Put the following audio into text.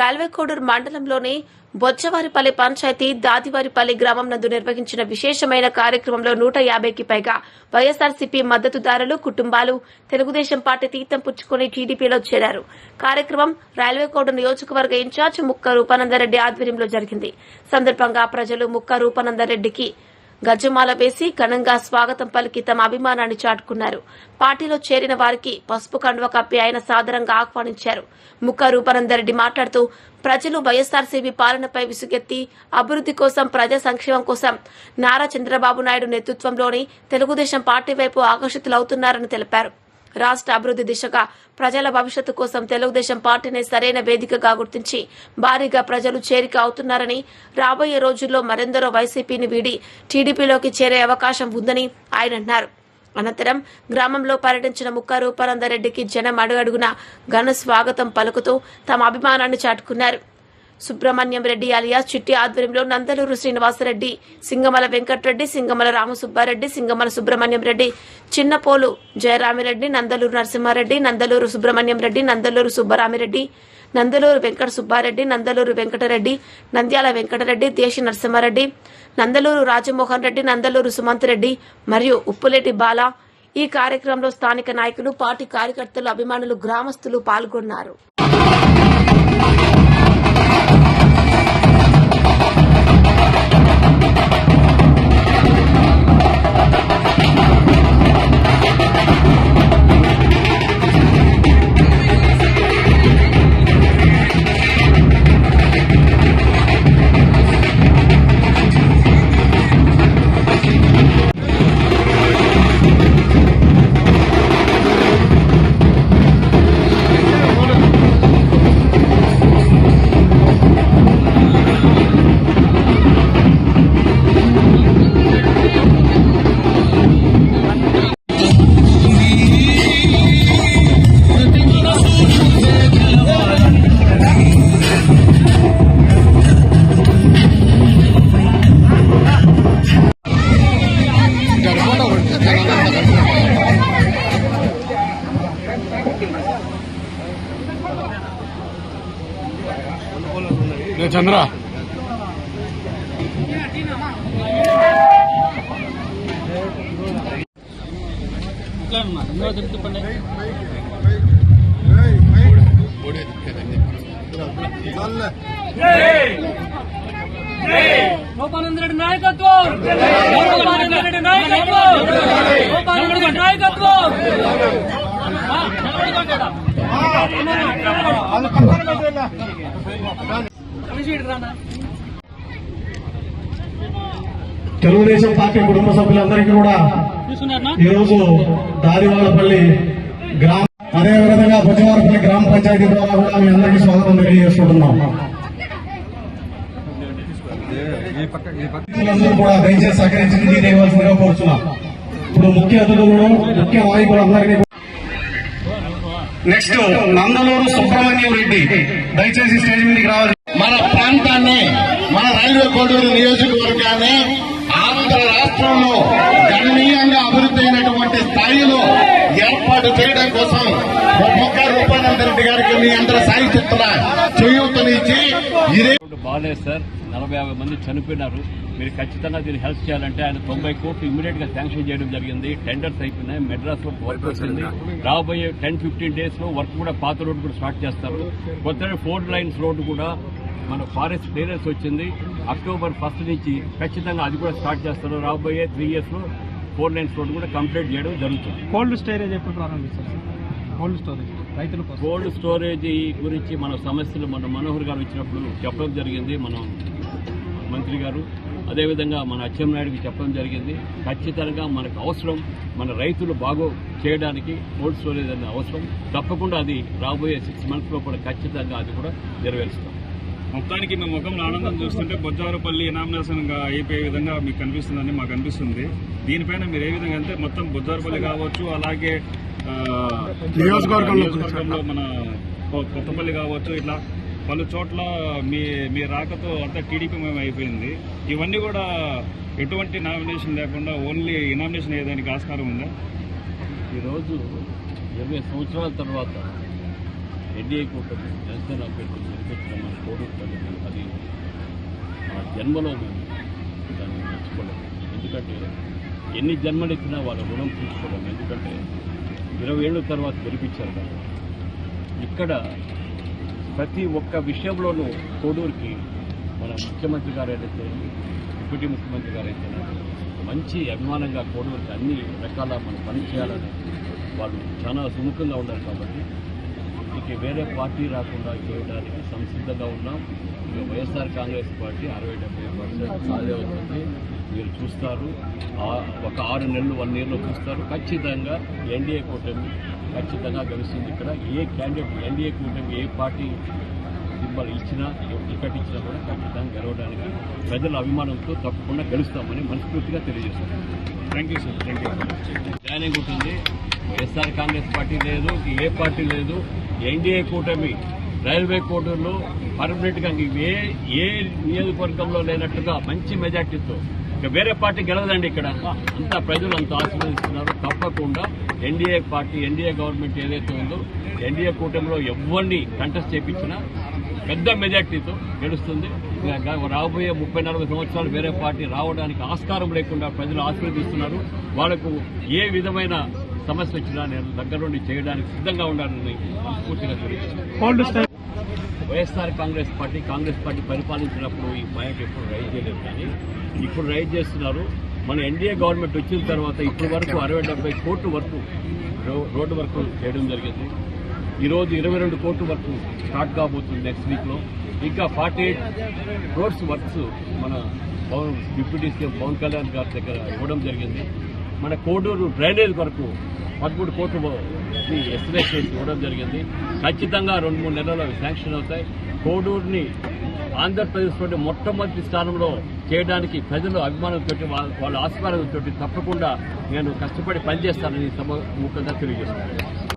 రైల్వేకోడూరు మండలంలోని బొచ్చవారిపల్లి పంచాయతీ దాదివారిపల్లి గ్రామం నందు నిర్వహించిన విశేషమైన కార్యక్రమంలో నూట యాభైకి పైగా వైఎస్ఆర్సీపీ మద్దతుదారులు కుటుంబాలు తెలుగుదేశం పార్టీ తీర్థం పుచ్చుకుని టీడీపీలో చేరారు. కార్యక్రమం రైల్వేకోడూరు నియోజకవర్గ ఇన్ఛార్జ్ ముక్క రూపానందరెడ్డి ఆధ్వర్యంలో జరిగింది. సందర్భంగా ప్రజలు ముక్క రూపానందరెడ్డికి గజమాల వేసి ఘనంగా స్వాగతం పలికి తమ అభిమానాన్ని చాటుకున్నారు. పార్టీలో చేరిన వారికి పసుపు కండువ కప్పి ఆయన సాదరంగా ఆహ్వానించారు. ముక్క రూపానందరెడ్డి మాట్లాడుతూ ప్రజలు వైఎస్ఆర్సీపీ పాలనపై విసుగెత్తి అభివృద్ది కోసం ప్రజా సంక్షేమం కోసం నారా చంద్రబాబు నాయుడు నేతృత్వంలోని తెలుగుదేశం పార్టీ వైపు ఆకర్షితులవుతున్నారని తెలిపారు. రాష్ట్ర అభివృద్ది దిశగా ప్రజల భవిష్యత్తు కోసం తెలుగుదేశం పార్టీని సరైన వేదికగా గుర్తించి భారీగా ప్రజలు చేరిక అవుతున్నారని రాబోయే రోజుల్లో మరెందరో వైసీపీని వీడి టీడీపీలోకి చేరే అవకాశం ఉందని ఆయన అన్నారు. అనంతరం గ్రామంలో పర్యటించిన ముక్క రూపానందరెడ్డికి జనం అడుగడుగున ఘన స్వాగతం పలుకుతూ తమ అభిమానాన్ని చాటుకున్నారు. సుబ్రహ్మణ్యం రెడ్డి అలియాస్ చిట్టి ఆధ్వర్యంలో నందలూరు శ్రీనివాసరెడ్డి సింగమల వెంకటరెడ్డి సింగమల రామసుబ్బారెడ్డి సింగమల సుబ్రహ్మణ్యం రెడ్డి చిన్నపోలు జయరామిరెడ్డి నందలూరు నరసింహారెడ్డి నందలూరు సుబ్రహ్మణ్యం రెడ్డి నందలూరు సుబ్బరామిరెడ్డి నందలూరు వెంకట సుబ్బారెడ్డి నందలూరు వెంకటరెడ్డి నంద్యాల వెంకటరెడ్డి దేశ నరసింహారెడ్డి నందలూరు రాజమోహన్ రెడ్డి నందలూరు సుమంత్ రెడ్డి మరియు ఉప్పులేటి బాల ఈ కార్యక్రమంలో స్థానిక నాయకులు పార్టీ కార్యకర్తలు అభిమానులు గ్రామస్తులు పాల్గొన్నారు. చంద్ర గోపానంద రెడ్డి నాయకత్వం గోపానంద రెడ్డి నాయకత్వం గోపానంద రెడ్డి నాయకత్వం ఆ, నిలబడుకోండి ఈడ. తెలుగుదేశం పార్టీ కుటుంబ సభ్యులందరికీ కూడా చూస్తున్నారనా? ఈ రోజు దారివాడపల్లి గ్రామ అదే విధంగా బుజ్జవారపల్లి గ్రామ పంచాయతీ ద్వారా కూడా మీ అందరికీ స్వాగతం తెలియజేసుకుంటున్నాం. అందరూ కూడా దయచేసి సహకరించి చేయవలసిందిగా కోరుతున్నాం. ఇప్పుడు ముఖ్య అతిథులను ముఖ్య నాయకులందరినీ నెక్స్ట్ నందలూరు సుబ్రహ్మణ్యం రెడ్డి దయచేసి స్టేజ్ మీదకి రావాలి. మన ప్రాంతాన్ని మన రైల్వే కోడూరు నియోజకవర్గాన్ని ఆంధ్ర రాష్ట్రంలో గణనీయంగా అభివృద్ధి అయినటువంటి స్థాయిలో ఏర్పాటు చేయడం కోసం మొక్క రూపానంద రెడ్డి గారికి మీ అందరి సాహిత్యుల చేయూతనిచ్చి ఇదే బాగాలేదు సార్. నలభై యాభై మంది చనిపోయినారు. మీరు ఖచ్చితంగా దీన్ని హెల్ప్ చేయాలంటే ఆయన తొంభై కోట్లు ఇమీడియట్గా శాంక్షన్ చేయడం జరిగింది. టెండర్స్ అయిపోయినాయి. మెడ్రాస్లో వర్క్ వచ్చింది. రాబోయే టెన్ ఫిఫ్టీన్ డేస్లో వర్క్ కూడా పాత రోడ్డు కూడా స్టార్ట్ చేస్తారు. కొత్త ఫోర్ లైన్స్ రోడ్డు కూడా మన ఫారెస్ట్ క్లియరెన్స్ వచ్చింది. అక్టోబర్ ఫస్ట్ నుంచి ఖచ్చితంగా అది కూడా స్టార్ట్ చేస్తారు రాబోయే త్రీ ఇయర్స్లో ఫోర్ లైన్స్ రోడ్డు కూడా కంప్లీట్ చేయడం జరుగుతుంది. కోల్డ్ స్టోరేజ్ ఎప్పుడు ప్రారంభిస్తారు కోల్డ్ స్టోరేజ్ రైతుల కోల్డ్ స్టోరేజ్ గురించి మన సమస్యలు మన మనోహర్ గారు వచ్చినప్పుడు చెప్పడం జరిగింది. మనం మంత్రి గారు అదేవిధంగా మన అచ్చెన్నాయుడికి చెప్పడం జరిగింది. ఖచ్చితంగా మనకు అవసరం మన రైతులు బాగో చేయడానికి కోల్డ్ స్టోరేజ్ అనేది అవసరం. తప్పకుండా అది రాబోయే సిక్స్ మంత్స్లో కూడా ఖచ్చితంగా అది కూడా నెరవేరుస్తాం. మొత్తానికి మీ ముఖంలో ఆనందం చూస్తుంటే బొజ్జారపల్లి నామినేషన్గా అయిపోయే విధంగా మీకు కనిపిస్తుందని మాకు అనిపిస్తుంది. దీనిపైన మీరు ఏ విధంగా అంటే మొత్తం బొజ్జారపల్లి కావచ్చు అలాగే నియోజకవర్గంలో మన కొత్తపల్లి కావచ్చు ఇట్లా పలు చోట్ల మీ మీ రాకతో అంతా టీడీపీ మేము అయిపోయింది. ఇవన్నీ కూడా ఎటువంటి నామినేషన్ లేకుండా ఓన్లీ నామినేషన్ అయ్యేదానికి ఆస్కారం ఉందా? ఈరోజు ఇరవై సంవత్సరాల తర్వాత ఎన్డీఏ కూటమి జనసేన అభ్యర్థి గెలిపించడం మన అది ఆ జన్మలో మేము దాన్ని మర్చిపోలేము. ఎందుకంటే ఎన్ని జన్మలు ఇచ్చినా వాళ్ళ రుణం తీసుకోవడం ఎందుకంటే ఇరవై ఏళ్ళ తర్వాత గెలిపించారు కదా. ఇక్కడ ప్రతి ఒక్క విషయంలోనూ కోడూరుకి మన ముఖ్యమంత్రి గారు ఏదైతే డిప్యూటీ ముఖ్యమంత్రి గారు అయితే మంచి అభిమానంగా కోడూరుకి అన్ని రకాల మనం పని చేయాలని వాళ్ళు చాలా సుముఖంగా ఉన్నారు కాబట్టి ఇక వేరే పార్టీ రాకుండా చేయడానికి సంసిద్ధంగా ఉన్నాం. ఇక వైఎస్ఆర్ కాంగ్రెస్ పార్టీ అరవై డెబ్బై పర్సెంట్ సాధే అవుతుంది. మీరు చూస్తారు. ఆ- ఒక ఆరు నెలలు వన్ ఇయర్లో చూస్తారు. ఖచ్చితంగా ఎన్డీఏ కూటమి ఖచ్చితంగా గెలుస్తుంది ఇక్కడ. ఏ క్యాండిడేట్ ఎన్డీఏ కూటమి ఏ పార్టీ సందర్భాలు ఇచ్చినా టికెట్ ఇచ్చినా కూడా ఖచ్చితంగా గెలవడానికి ప్రజల అభిమానంతో తప్పకుండా గెలుస్తామని మనస్ఫూర్తిగా తెలియజేస్తాం. Thank you sir thank you joining ఉంటుంది వైఎస్ఆర్ కాంగ్రెస్ పార్టీ లేదు ఏ పార్టీ లేదు. ఎన్డీఏ కూటమి రైల్వే కోటూరులో పర్మనెంట్గా ఏ ఏ నియోజకవర్గంలో లేనట్టుగా మంచి మెజార్టీతో ఇక వేరే పార్టీ గెలవదండి ఇక్కడ. అంతా ప్రజలు అంత ఆశీర్వదిస్తున్నారు. తప్పకుండా ఎన్డీఏ పార్టీ ఎన్డీఏ గవర్నమెంట్ ఏదైతే ఉందో ఎన్డీఏ కూటమిలో ఎవరిని కంటెస్ట్ చేయించినా పెద్ద మెజార్టీతో గెలుస్తుంది. రాబోయే ముప్పై నలభై సంవత్సరాలు వేరే పార్టీ రావడానికి ఆస్కారం లేకుండా ప్రజలు ఆశీర్వదిస్తున్నారు. వాళ్ళకు ఏ విధమైన సమస్య వచ్చినా నేను దగ్గరుండి చేయడానికి సిద్ధంగా ఉండాలని మనస్ఫూర్తిగా తెలియజేస్తాను YSR Congress party Congress party పరిపాలించినప్పుడు ఈ పాయింట్ ఎప్పుడు రైజ్ చేయలేదు కానీ ఇప్పుడు రైజ్ చేస్తున్నారు. మన ఎన్డీఏ గవర్నమెంట్ వచ్చిన తర్వాత ఇప్పటి వరకు అరవై డెబ్బై కోట్ల వరకు రోడ్డు వర్క్ చేయడం జరిగింది. ఈరోజు ఇరవై రెండు కోట్ల వరకు స్టార్ట్ కాబోతుంది నెక్స్ట్ వీక్లో. ఇంకా ఫార్టీ ఎయిట్ రోడ్స్ వర్క్స్ మన పవన్ డిప్యూటీ సీఎం పవన్ కళ్యాణ్ గారి దగ్గర ఇవ్వడం జరిగింది. మన కోడూరు డ్రైనేజ్ వరకు పదమూడు కోట్లు ఎస్టిమేట్ చేసి ఇవ్వడం జరిగింది. ఖచ్చితంగా రెండు మూడు నెలల్లో శాంక్షన్ అవుతాయి. కోడూరుని ఆంధ్రప్రదేశ్లోని మొట్టమొదటి స్థానంలో చేయడానికి ప్రజలు అభిమానం తోటి వాళ్ళ ఆస్కారంతో తప్పకుండా నేను కష్టపడి పనిచేస్తానని సభ ముఖ్యంగా తెలియజేస్తున్నాను.